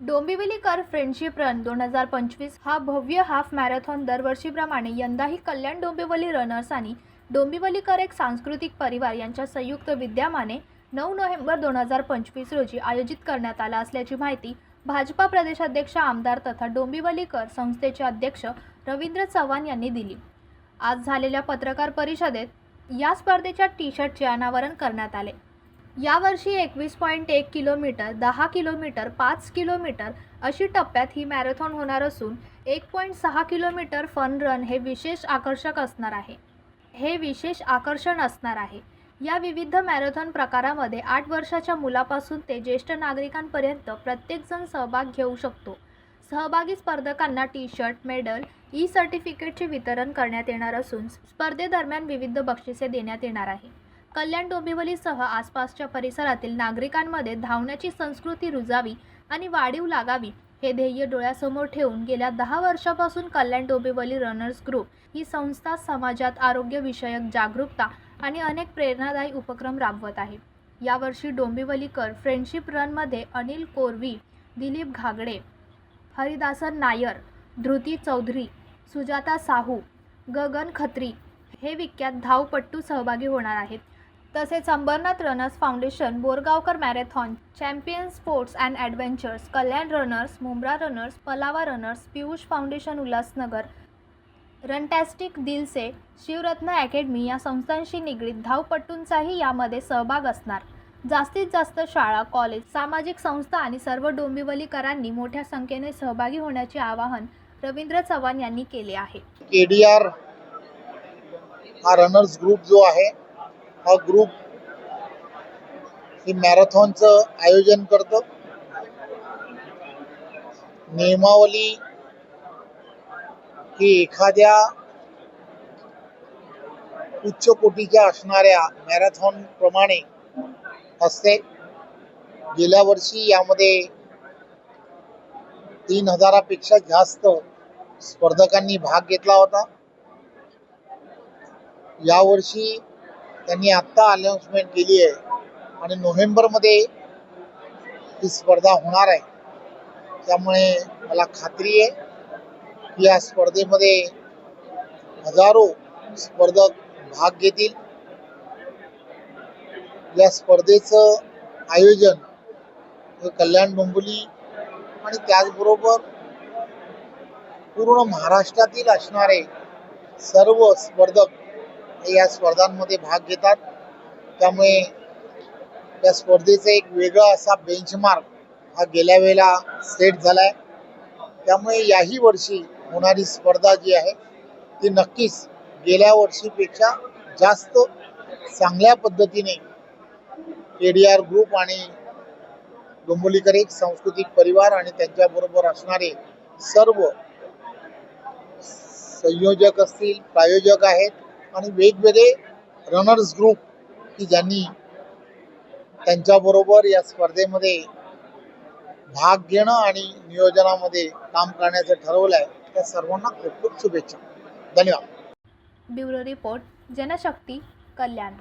डोंबिवलीकर friendship run दोन हजार पंचवीस हा भव्य हाफ मॅरेथॉन दरवर्षीप्रमाणे यंदाही कल्याण डोंबिवली रनर्स आणि डोंबिवलीकर एक सांस्कृतिक परिवार यांच्या संयुक्त विद्यमाने नऊ नोव्हेंबर दोन हजार पंचवीस रोजी आयोजित करण्यात आला असल्याची माहिती भाजपा प्रदेशाध्यक्ष आमदार तथा डोंबिवलीकर संस्थेचे अध्यक्ष रवींद्र चव्हाण यांनी दिली. आज झालेल्या पत्रकार परिषदेत या स्पर्धेच्या टी शर्टचे अनावरण करण्यात आले. यावर्षी एकवीस पॉईंट एक किलोमीटर दहा किलोमीटर पाच किलोमीटर अशी टप्प्यात ही मॅरेथॉन होणार असून एक पॉईंट सहा किलोमीटर फन रन हे विशेष आकर्षक असणार आहे. हे विशेष आकर्षण असणार आहे. या विविध मॅरेथॉन प्रकारामध्ये आठ वर्षाच्या मुलापासून ते ज्येष्ठ नागरिकांपर्यंत प्रत्येकजण सहभाग घेऊ शकतो. सहभागी स्पर्धकांना टी शर्ट मेडल ई सर्टिफिकेटचे वितरण करण्यात येणार असून स्पर्धेदरम्यान विविध बक्षिसे देण्यात येणार आहे. कल्याण डोंबिवलीसह आसपासच्या परिसरातील नागरिकांमध्ये धावण्याची संस्कृती रुजावी आणि वाढीव लागावी हे ध्येय डोळ्यासमोर ठेवून गेल्या दहा वर्षापासून कल्याण डोंबिवली रनर्स ग्रुप ही संस्था समाजात आरोग्यविषयक जागरूकता आणि अनेक प्रेरणादायी उपक्रम राबवत आहे. यावर्षी डोंबिवलीकर फ्रेंडशिप रनमध्ये अनिल कोरवी दिलीप घागडे हरिदासन नायर धृती चौधरी सुजाता साहू गगन खत्री हे विख्यात धावपट्टू सहभागी होणार आहेत. तसेच Ambernath runners foundation Borgaonkar marathon champion sports and adventures Kalyan runners Mumbra runners Palava runners Piyush foundation Ulhasnagar Runtastic Dilse Shivratna academy या संस्थांशी निगडीत धावपट्टूंचाही यामध्ये सहभाग असणार. जास्तीत जास्त शाळा कॉलेज सामाजिक संस्था आणि सर्व डोंबिवलीकरांनी मोठ्या संख्येने सहभागी होण्याचे आवाहन रवींद्र चव्हाण यांनी केले आहे. केडीआर हा रनर्स ग्रुप जो आहे हा ग्रुप हे मॅरेथॉनचं आयोजन करतं. नियमावली ही एखाद्या उच्च कोटीच्या असणाऱ्या मॅरेथॉन प्रमाणे असते. गेल्या वर्षी यामध्ये तीन हजारापेक्षा जास्त स्पर्धकांनी भाग घेतला होता. यावर्षी त्यांनी आत्ता अनाउन्समेंट केली आहे. आणि नोव्हेंबरमध्ये ही स्पर्धा होणार आहे. त्यामुळे मला खात्री आहे की या स्पर्धेमध्ये हजारो स्पर्धक भाग घेतील. या स्पर्धेचं आयोजन हे कल्याण डोंबिवली आणि त्याचबरोबर पूर्ण महाराष्ट्रातील असणारे सर्व स्पर्धक हे या स्पर्धांमध्ये भाग घेतात. त्यामुळे या स्पर्धेचा एक वेगळा असा बेंचमार्क हा गेल्या वेळेला सेट झालाय. त्यामुळे याही वर्षी होणारी स्पर्धा जी आहे ती नक्कीच गेल्या वर्षीपेक्षा जास्त चांगल्या पद्धतीने के डी आर ग्रुप आणि डोंबोलीकर एक सांस्कृतिक परिवार आणि त्यांच्याबरोबर असणारे सर्व संयोजक असतील प्रायोजक आहेत. आणि वेगवेगळे रनर्स ग्रुप की ज्यांनी त्यांच्याबरोबर या स्पर्धेमध्ये भाग घेणं आणि नियोजनामध्ये काम करण्याचं ठरवलं आहे त्या सर्वांना खूप खूप शुभेच्छा. धन्यवाद. Bureau report Janshakti Kalyan.